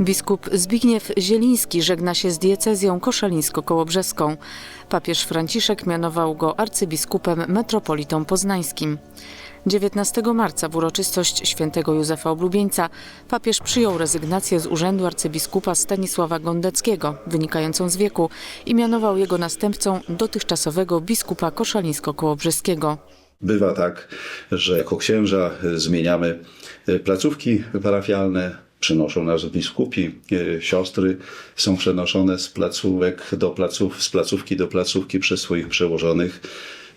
Biskup Zbigniew Zieliński żegna się z diecezją koszalińsko-kołobrzeską. Papież Franciszek mianował go arcybiskupem metropolitą poznańskim. 19 marca w uroczystość świętego Józefa Oblubieńca papież przyjął rezygnację z urzędu arcybiskupa Stanisława Gondeckiego, wynikającą z wieku, i mianował jego następcą dotychczasowego biskupa koszalińsko-kołobrzeskiego. Bywa tak, że jako księża zmieniamy placówki parafialne, przynoszą nas biskupi, e, siostry są przenoszone z placówek do placów, z placówki do placówki przez swoich przełożonych.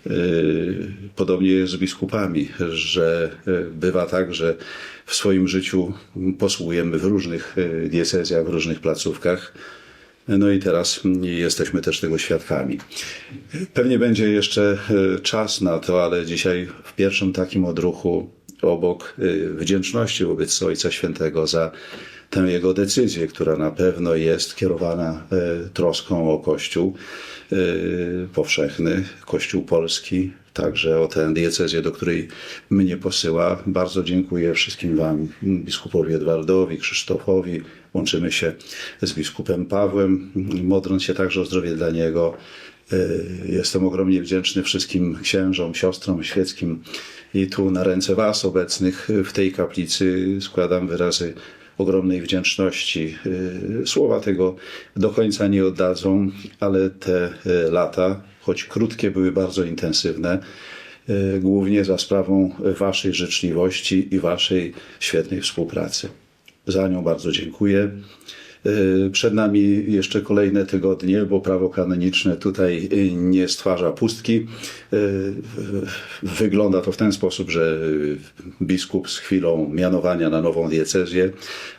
E, Podobnie jest z biskupami, że e, bywa tak, że w swoim życiu posługujemy w różnych diecezjach, w różnych placówkach. No i teraz jesteśmy też tego świadkami. Pewnie będzie jeszcze czas na to, ale dzisiaj w pierwszym takim odruchu obok e, wdzięczności wobec Ojca Świętego za tę jego decyzję, która na pewno jest kierowana e, troską o Kościół e, powszechny, Kościół polski, także o tę diecezję, do której mnie posyła. Bardzo dziękuję wszystkim Wam, biskupowi Edwardowi, Krzysztofowi. Łączymy się z biskupem Pawłem, modląc się także o zdrowie dla niego. E, Jestem ogromnie wdzięczny wszystkim księżom, siostrom świeckim i tu na ręce Was obecnych w tej kaplicy składam wyrazy ogromnej wdzięczności. E, Słowa tego do końca nie oddadzą, ale te e, lata, choć krótkie, były bardzo intensywne głównie za sprawą Waszej życzliwości i Waszej świetnej współpracy. Za nią bardzo dziękuję. E, Przed nami jeszcze kolejne tygodnie, bo prawo kanoniczne tutaj e, nie stwarza pustki. W- Wygląda to w ten sposób, że biskup z chwilą mianowania na nową diecezję,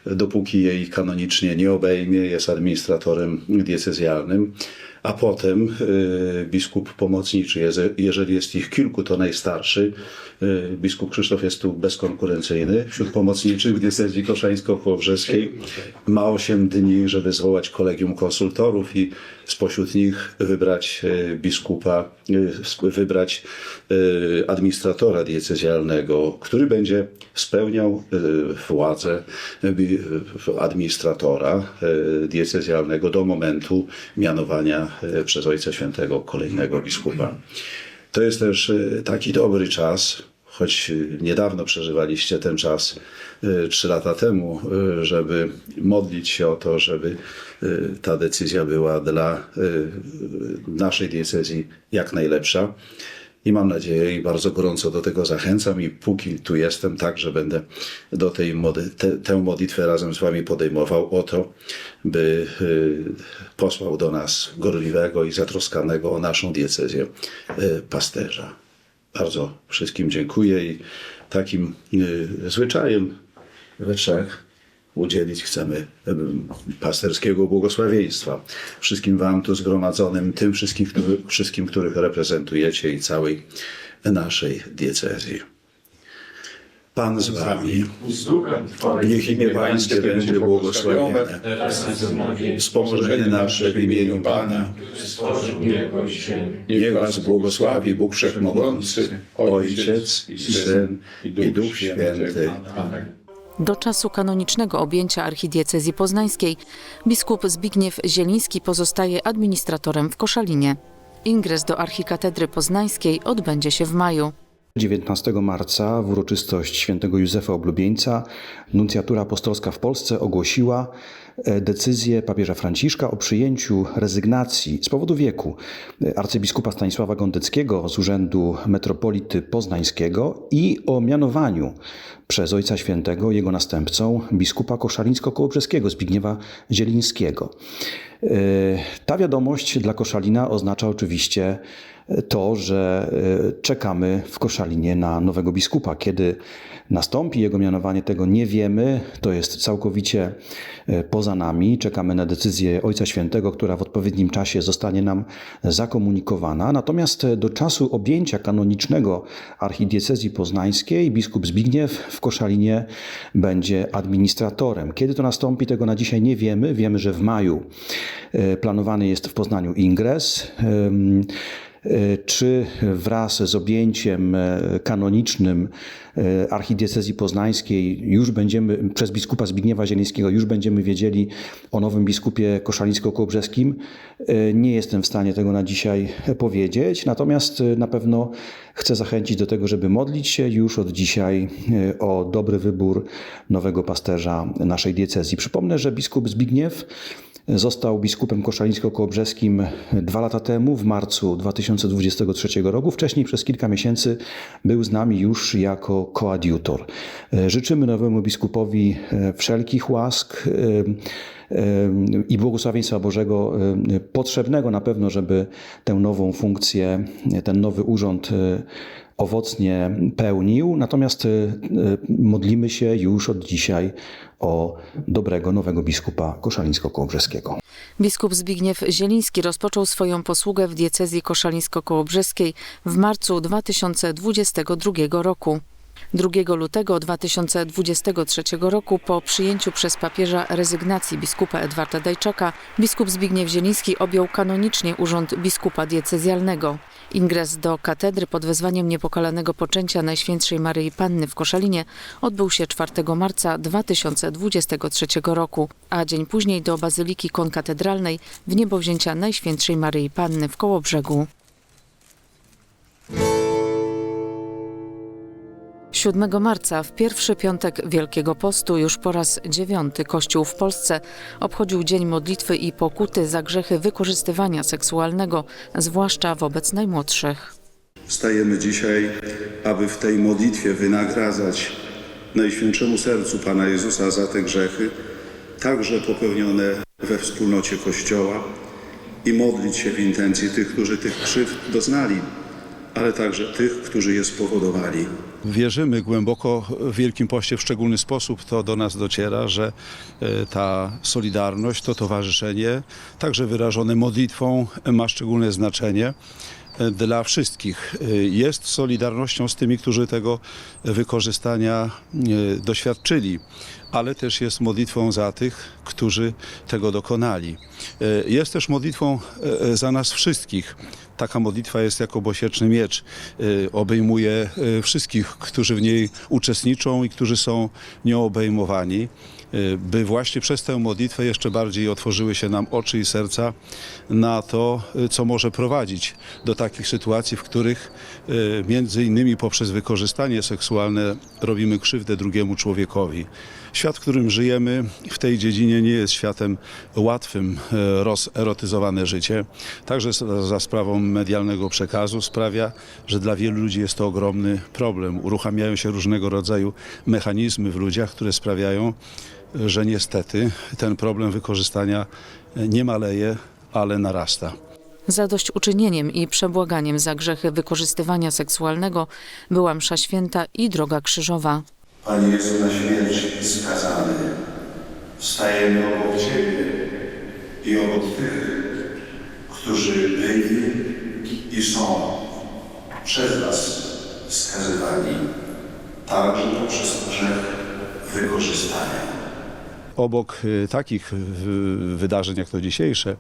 dopóki jej kanonicznie nie obejmie, jest administratorem diecezjalnym a potem y, biskup pomocniczy, jeże- jeżeli jest ich kilku, to najstarszy. Y, Biskup Krzysztof jest tu bezkonkurencyjny. Wśród pomocniczych w diecezji koszańsko-kołobrzeskiej ma 8 dni, żeby zwołać kolegium konsultorów i spośród nich wybrać y, biskupa, wybrać administratora diecezjalnego, który będzie spełniał władzę administratora diecezjalnego do momentu mianowania przez Ojca Świętego kolejnego biskupa. To jest też y, taki dobry czas, choć y, niedawno przeżywaliście ten czas, trzy lata temu, żeby modlić się o to, żeby ta decyzja była dla naszej diecezji jak najlepsza. I mam nadzieję i bardzo gorąco do tego zachęcam i póki tu jestem, także będę do tej mody, te, tę modlitwę razem z wami podejmował o to, by y, posłał do nas gorliwego i zatroskanego o naszą diecezję y, pasterza. Bardzo wszystkim dziękuję i takim y, zwyczajem we trzech udzielić chcemy em, pasterskiego błogosławieństwa. Wszystkim Wam tu zgromadzonym, tym wszystkim, który, wszystkim, których reprezentujecie i całej naszej diecezji. Pan z Wami, niech imię Pańskie będzie błogosławione. Wspomożenie nasze w imieniu Pana. Niech Was błogosławi Bóg Wszechmogący, Ojciec Syn i Duch Święty. Amen. Do czasu kanonicznego objęcia archidiecezji poznańskiej biskup Zbigniew Zieliński pozostaje administratorem w Koszalinie. Ingres do archikatedry poznańskiej odbędzie się w maju. 19 marca w uroczystość świętego Józefa Oblubieńca nuncjatura apostolska w Polsce ogłosiła decyzję papieża Franciszka o przyjęciu rezygnacji z powodu wieku e, arcybiskupa Stanisława Gondeckiego z urzędu metropolity poznańskiego i o mianowaniu przez Ojca Świętego jego następcą biskupa koszalińsko-kołobrzeskiego Zbigniewa Zielińskiego. E, Ta wiadomość dla Koszalina oznacza oczywiście to, że e, czekamy w Koszalinie na nowego biskupa. Kiedy nastąpi jego mianowanie, tego nie wiemy. To jest całkowicie e, poza nami. Czekamy na decyzję Ojca Świętego, która w odpowiednim czasie zostanie nam zakomunikowana. Natomiast do czasu objęcia kanonicznego archidiecezji poznańskiej biskup Zbigniew w Koszalinie będzie administratorem. Kiedy to nastąpi, tego na dzisiaj nie wiemy. Wiemy, że w maju e, planowany jest w Poznaniu ingres. E, czy wraz z objęciem e, kanonicznym e, archidiecezji poznańskiej już będziemy, przez biskupa Zbigniewa Zielińskiego już będziemy wiedzieli o nowym biskupie koszalińsko-kołobrzeskim. Nie jestem w stanie tego na dzisiaj powiedzieć, natomiast na pewno chcę zachęcić do tego, żeby modlić się już od dzisiaj o dobry wybór nowego pasterza naszej diecezji. Przypomnę, że biskup Zbigniew Został biskupem koszalińsko-kołobrzeskim dwa lata temu, w marcu 2023 roku. Wcześniej przez kilka miesięcy był z nami już jako koadiutor. E, Życzymy nowemu biskupowi e, wszelkich łask e, i błogosławieństwa Bożego potrzebnego na pewno, żeby tę nową funkcję, ten nowy urząd owocnie pełnił. Natomiast e, e, modlimy się już od dzisiaj o dobrego nowego biskupa koszalińsko-kołobrzeskiego. Biskup Zbigniew Zieliński rozpoczął swoją posługę w diecezji koszalińsko-kołobrzeskiej w marcu 2022 roku. 2 lutego 2023 roku po przyjęciu przez papieża rezygnacji biskupa Edwarda Dajczaka, biskup Zbigniew Zieliński objął kanonicznie urząd biskupa diecezjalnego. Ingres do katedry pod wezwaniem niepokalanego poczęcia Najświętszej Maryi Panny w Koszalinie odbył się 4 marca 2023 roku, a dzień później do Bazyliki Konkatedralnej w niebowzięcia Najświętszej Maryi Panny w Kołobrzegu. 7 marca, w pierwszy piątek Wielkiego Postu, już po raz dziewiąty Kościół w Polsce obchodził Dzień Modlitwy i Pokuty za grzechy wykorzystywania seksualnego, zwłaszcza wobec najmłodszych. Wstajemy dzisiaj, aby w tej modlitwie wynagradzać Najświętszemu Sercu Pana Jezusa za te grzechy, także popełnione we wspólnocie Kościoła i modlić się w intencji tych, którzy tych krzywd doznali, ale także tych, którzy je spowodowali. Wierzymy głęboko w Wielkim Poście w szczególny sposób, to do nas dociera, że e, ta solidarność, to towarzyszenie, także wyrażone modlitwą, ma szczególne znaczenie e, dla wszystkich. E, Jest solidarnością z tymi, którzy tego wykorzystania doświadczyli, ale też jest modlitwą za tych, którzy tego dokonali. E, Jest też modlitwą e, za nas wszystkich. Taka modlitwa jest jako bosieczny miecz. E, Obejmuje e, wszystkich, którzy w niej uczestniczą i którzy są nią obejmowani, e, by właśnie przez tę modlitwę jeszcze bardziej otworzyły się nam oczy i serca na to, e, co może prowadzić do takich sytuacji, w których e, między innymi poprzez wykorzystanie seksualne robimy krzywdę drugiemu człowiekowi. Świat, w którym żyjemy w tej dziedzinie nie jest światem łatwym, e, rozerotyzowane życie. Także za, sprawą medialnego przekazu sprawia, że dla wielu ludzi jest to ogromny problem. Uruchamiają się różnego rodzaju mechanizmy w ludziach, które sprawiają, że niestety ten problem wykorzystania nie maleje, ale narasta. Zadośćuczynieniem i przebłaganiem za grzechy wykorzystywania seksualnego była msza święta i droga krzyżowa. Panie Jezu, na śmierć skazany, wstajemy obok Ciebie i obok tych, którzy byli i są przez Was skazywani, także poprzez grzech wykorzystania. Obok y, takich y, wydarzeń jak to dzisiejsze,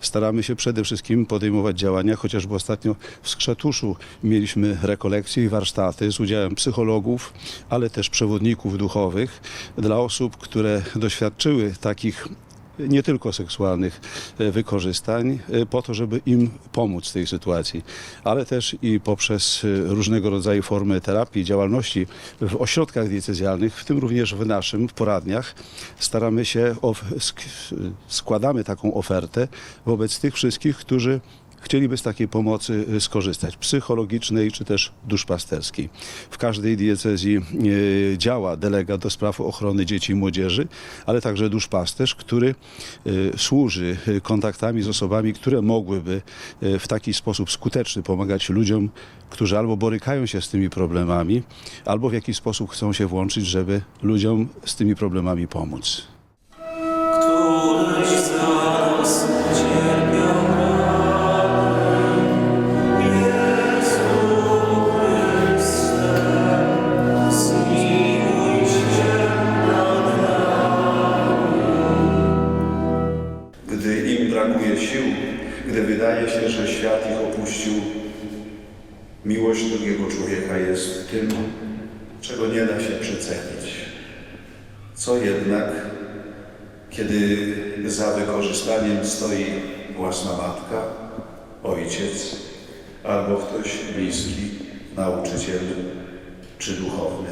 staramy się przede wszystkim podejmować działania, chociażby ostatnio w Skrzetuszu mieliśmy rekolekcje i warsztaty z udziałem psychologów, ale też przewodników duchowych dla osób, które doświadczyły takich nie tylko seksualnych e, wykorzystań, e, po to, żeby im pomóc w tej sytuacji, ale też i poprzez e, różnego rodzaju formy terapii, działalności w ośrodkach diecezjalnych, w tym również w naszym, w poradniach, staramy się, składamy taką ofertę wobec tych wszystkich, którzy chcieliby z takiej pomocy y, skorzystać, psychologicznej czy też duszpasterskiej. W każdej diecezji y, działa delegat do spraw ochrony dzieci i młodzieży, ale także duszpasterz, który y, służy kontaktami z osobami, które mogłyby w taki sposób skuteczny pomagać ludziom, którzy albo borykają się z tymi problemami, albo w jakiś sposób chcą się włączyć, żeby ludziom z tymi problemami pomóc. Któryś z nas sił, gdy wydaje się, że świat ich opuścił, miłość drugiego człowieka jest tym, czego nie da się przecenić. Co jednak, kiedy za wykorzystaniem stoi własna matka, ojciec albo ktoś bliski, nauczyciel czy duchowny.